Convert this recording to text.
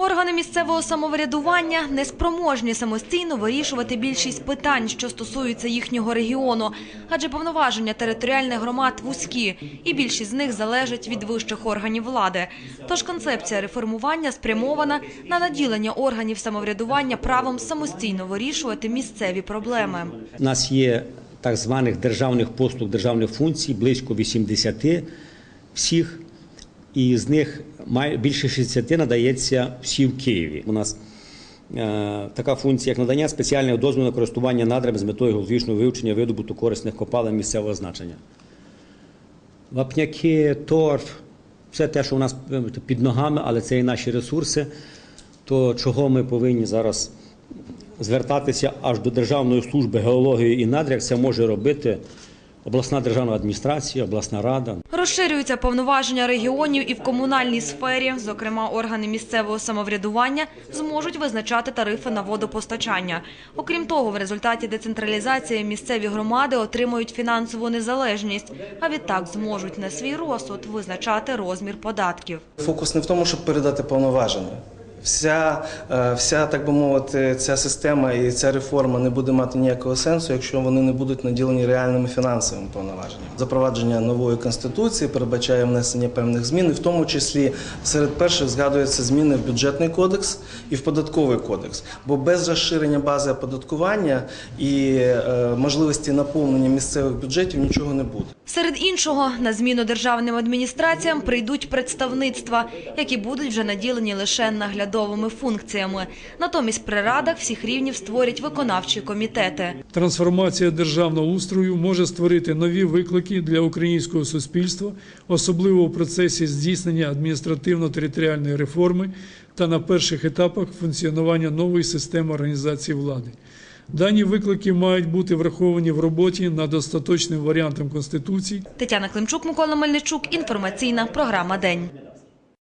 Органи місцевого самоврядування неспроможні самостійно вирішувати більшість питань, що стосуються їхнього регіону, адже повноваження територіальних громад вузькі, і більшість з них залежить від вищих органів влади. Тож концепція реформування спрямована на наділення органів самоврядування правом самостійно вирішувати місцеві проблеми. У нас є так званих державних послуг, державних функцій близько 80 всіх, і з них більше 60 надається всі в Києві. У нас е, така функція, як надання спеціальних дозволів на користування надрами з метою геологічного вивчення видобуту корисних копалин місцевого значення. Вапняки, торф, все те, що у нас під ногами, але це і наші ресурси, то чого ми повинні зараз звертатися аж до Державної служби геології і надряк, це може робити обласна державна адміністрація, обласна рада. Розширюються повноваження регіонів і в комунальній сфері. Зокрема, органи місцевого самоврядування зможуть визначати тарифи на водопостачання. Окрім того, в результаті децентралізації місцеві громади отримують фінансову незалежність, а відтак зможуть на свій розсуд визначати розмір податків. Фокус не в тому, щоб передати повноваження. Вся, е, вся, так би мовити, ця система і ця реформа не буде мати ніякого сенсу, якщо вони не будуть наділені реальними фінансовими повноваженнями. Запровадження нової конституції передбачає внесення певних змін, і в тому числі серед перших згадуються зміни в бюджетний кодекс і в податковий кодекс. Бо без розширення бази оподаткування і е, можливості наповнення місцевих бюджетів нічого не буде. Серед іншого, на зміну державним адміністраціям прийдуть представництва, які будуть вже наділені лише наглядовими функціями. Натомість при радах всіх рівнів створять виконавчі комітети. Трансформація державного устрою може створити нові виклики для українського суспільства, особливо у процесі здійснення адміністративно-територіальної реформи та на перших етапах функціонування нової системи організації влади. Дані виклики мають бути враховані в роботі над остаточним варіантом Конституції Тетяна Климчук, Микола Мельничук. Інформаційна програма День.